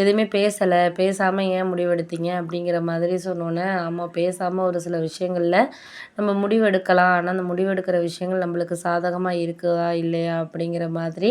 எதுவுமே பேசலை. பேசாமல் ஏன் முடிவெடுத்தீங்க? அப்படிங்கிற மாதிரி சொன்னோன்னே ஆமாம் பேசாமல் ஒரு சில விஷயங்களில் நம்ம முடிவெடுக்கலாம். ஆனால் அந்த முடிவெடுக்கிற விஷயங்கள் நம்மளுக்கு சாதகமாக இருக்குதா இல்லையா அப்படிங்கிற மாதிரி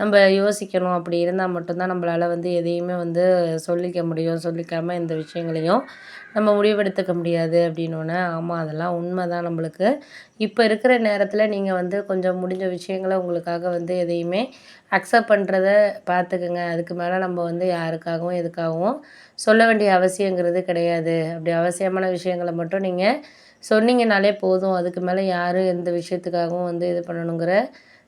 நம்ம யோசிக்கணும். அப்படி இருந்தால் மட்டும்தான் நம்மளால் வந்து எதையுமே வந்து சொல்லிக்க முடியும். சொல்லிக்காமல் இந்த விஷயங்களையும் நம்ம முடிவெடுத்துக்க முடியாது அப்படின்னோடனே ஆமாம் அதெல்லாம் உண்மை தான் நம்மளுக்கு. இப்போ இருக்கிற நேரத்தில் நீங்கள் வந்து கொஞ்சம் முடிஞ்ச விஷயங்களை உங்களுக்காக வந்து எதையுமே அக்செப்ட் பண்ணுறத பார்த்துக்குங்க அதுக்கு மேலே நம்ம வந்து யாருக்காகவும் எதுக்காகவும் சொல்ல வேண்டிய அவசியங்கிறது கிடையாது. அப்படி அவசியமான விஷயங்களை மட்டும் நீங்கள் சொன்னீங்கனாலே போதும். அதுக்கு மேலே யாரும் எந்த விஷயத்துக்காகவும் வந்து இது பண்ணணுங்கிற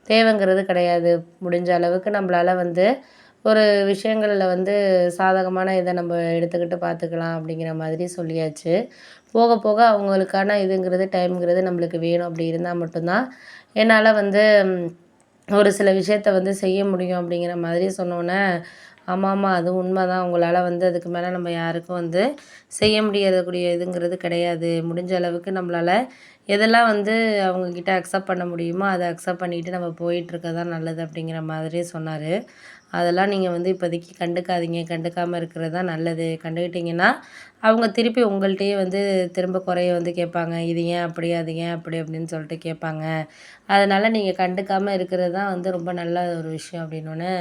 தேவைங்கிறது கிடையாது. முடிஞ்ச அளவுக்கு நம்மளால் வந்து ஒரு விஷயங்களில் வந்து சாதகமான இதை நம்ம எடுத்துக்கிட்டு பார்த்துக்கலாம் அப்படிங்கிற மாதிரி சொல்லியாச்சு. போக போக அவங்களுக்கான இதுங்கிறது டைம்ங்கிறது நம்மளுக்கு வேணும். அப்படி இருந்தால் மட்டும்தான் என்னால் வந்து ஒரு சில விஷயத்த வந்து செய்ய முடியும் அப்படிங்கிற மாதிரி சொன்னோன்னே ஆமாம் ஆமாம் அது உண்மை தான் உங்களால் வந்து அதுக்கு மேலே நம்ம யாருக்கும் வந்து செய்ய முடியாதக்கூடிய இதுங்கிறது கிடையாது. முடிஞ்ச அளவுக்கு நம்மளால் எதெல்லாம் வந்து அவங்கக்கிட்ட அக்செப்ட் பண்ண முடியுமோ அதை அக்செப்ட் பண்ணிட்டு நம்ம போயிட்டுருக்க தான் நல்லது அப்படிங்கிற மாதிரி சொன்னார். அதெல்லாம் நீங்கள் வந்து இப்போதைக்கு கண்டுக்காதீங்க. கண்டுக்காமல் இருக்கிறது தான் நல்லது. கண்டுக்கிட்டிங்கன்னா அவங்க திருப்பி உங்கள்கிட்டயே வந்து திரும்ப குறைய வந்து கேட்பாங்க. இது ஏன் அப்படி? அது ஏன் அப்படி? அப்படின்னு சொல்லிட்டு கேட்பாங்க. அதனால் நீங்கள் கண்டுக்காமல் இருக்கிறது தான் வந்து ரொம்ப நல்ல ஒரு விஷயம் அப்படின்னோடனே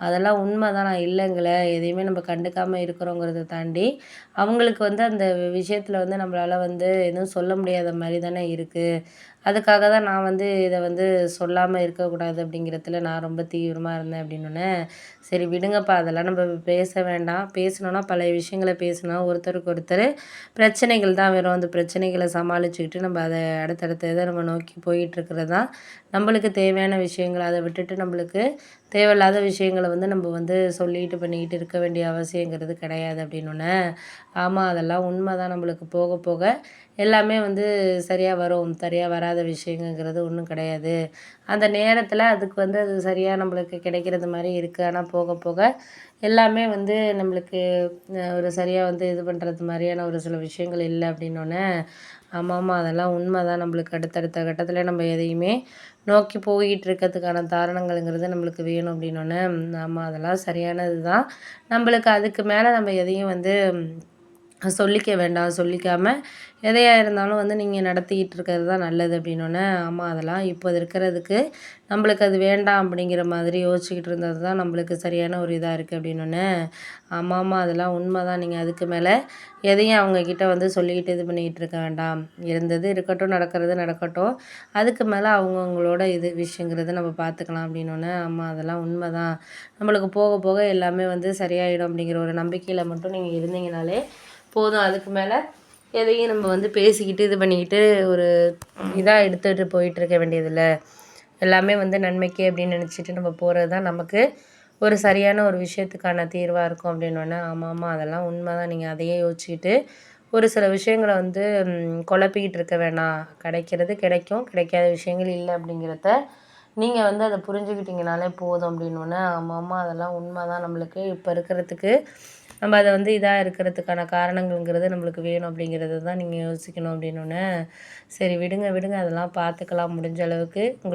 அதெல்லாம் உண்மை தான் நான் இல்லைங்களே. எதையுமே நம்ம கண்டுக்காமல் இருக்கிறோங்கிறத தாண்டி அவங்களுக்கு வந்து அந்த விஷயத்தில் வந்து நம்மளால் வந்து எதுவும் சொல்ல முடியாத மாதிரி தானே இருக்குது அதுக்காக தான் நான் வந்து இதை வந்து சொல்லாமல் இருக்கக்கூடாது அப்படிங்கிறதுல நான் ரொம்ப தீவிரமாக இருந்தேன் அப்படின்னோடனே சரி விடுங்கப்பா அதெல்லாம் நம்ம பேச வேண்டாம். பேசணுன்னா பழைய விஷயங்களை பேசினா ஒருத்தருக்கு ஒருத்தர் பிரச்சனைகள் தான் வெறும் அந்த பிரச்சனைகளை சமாளிச்சுக்கிட்டு நம்ம அதை அடுத்தடுத்த இதை நம்ம நோக்கி போயிட்டுருக்கிறது தான் நம்மளுக்கு தேவையான விஷயங்கள். அதை விட்டுட்டு நம்மளுக்கு தேவையில்லாத விஷயங்களை வந்து நம்ம வந்து சொல்லிட்டு பண்ணிக்கிட்டு இருக்க வேண்டிய அவசியங்கிறது கிடையாது அப்படின்னோடனே ஆமாம் அதெல்லாம் உண்மை தான் நம்மளுக்கு போக போக எல்லாமே வந்து சரியாக வரும் சரியாக வராது. விஷயங்கிறது ஒன்றும் கிடையாது. அந்த நேரத்தில் அதுக்கு வந்து அது சரியாக நம்மளுக்கு கிடைக்கிறது மாதிரி இருக்குது ஆனால் போக போக எல்லாமே வந்து நம்மளுக்கு ஒரு சரியாக வந்து இது பண்ணுறது மாதிரியான ஒரு சில விஷயங்கள் இல்லை அப்படின்னோடனே ஆமாம் ஆமாம் அதெல்லாம் உண்மை தான் நம்மளுக்கு அடுத்தடுத்த கட்டத்தில் நம்ம எதையுமே நோக்கி போயிட்டு இருக்கிறதுக்கான தாரணங்கள்ங்கிறது நம்மளுக்கு வேணும் அப்படின்னோடனே ஆமாம் அதெல்லாம் சரியானது தான் நம்மளுக்கு அதுக்கு மேலே நம்ம எதையும் வந்து சொல்லிக்க வேண்டாம் சொல்லிக்காமல் எதையாக இருந்தாலும் வந்து நீங்கள் நடத்திக்கிட்டு இருக்கிறது தான் நல்லது அப்படின்னோடனே ஆமாம் அதெல்லாம் இப்போ இருக்கிறதுக்கு நம்மளுக்கு அது வேண்டாம் அப்படிங்கிற மாதிரி யோசிச்சுக்கிட்டு இருந்தது தான் நம்மளுக்கு சரியான ஒரு இதாக இருக்குது அப்படின்னோடனே ஆமாம் ஆமாம் அதெல்லாம் உண்மை தான் நீங்கள் அதுக்கு மேலே எதையும் அவங்கக்கிட்ட வந்து சொல்லிக்கிட்டு இது பண்ணிக்கிட்டு இருக்க வேண்டாம். இருந்தது இருக்கட்டும் நடக்கிறது நடக்கட்டும் அதுக்கு மேலே அவங்கவுங்களோட இது விஷயங்கிறது நம்ம பார்த்துக்கலாம் அப்படின்னோடனே ஆமாம் அதெல்லாம் உண்மை தான் நம்மளுக்கு போக போக எல்லாமே வந்து சரியாயிடும் அப்படிங்கிற ஒரு நம்பிக்கையில் மட்டும் நீங்கள் இருந்தீங்கனாலே போதும். அதுக்கு மேலே எதையும் நம்ம வந்து பேசிக்கிட்டு இது பண்ணிக்கிட்டு ஒரு இதாக எடுத்துகிட்டு போயிட்டுருக்க வேண்டியதில்லை. எல்லாமே வந்து நன்மைக்கு அப்படின்னு நினச்சிட்டு நம்ம போகிறது தான் நமக்கு ஒரு சரியான ஒரு விஷயத்துக்கான தீர்வாக இருக்கும் அப்படின்னோடனே ஆமாம் ஆமாம் அதெல்லாம் உண்மை தான் நீங்கள் அதையே யோசிச்சுக்கிட்டு ஒரு சில விஷயங்களை வந்து குழப்பிக்கிட்டு இருக்க வேணாம். கிடைக்கிறது கிடைக்கும். கிடைக்காத விஷயங்கள் இல்லை அப்படிங்கிறத நீங்கள் வந்து அதை புரிஞ்சுக்கிட்டிங்கனாலே போதும் அப்படின்னோடனே ஆமாம் ஆமாம் அதெல்லாம் உண்மை தான் நம்மளுக்கு. இப்போ இருக்கிறதுக்கு நம்ம அதை வந்து இதாக இருக்கிறதுக்கான காரணங்கள்ங்கிறது நம்மளுக்கு வேணும் அப்படிங்கிறது தான் நீங்கள் யோசிக்கணும் அப்படின்னு சரி விடுங்க விடுங்க. அதெல்லாம் பார்த்துக்கலாம் முடிஞ்ச அளவுக்கு. உங்களுக்கு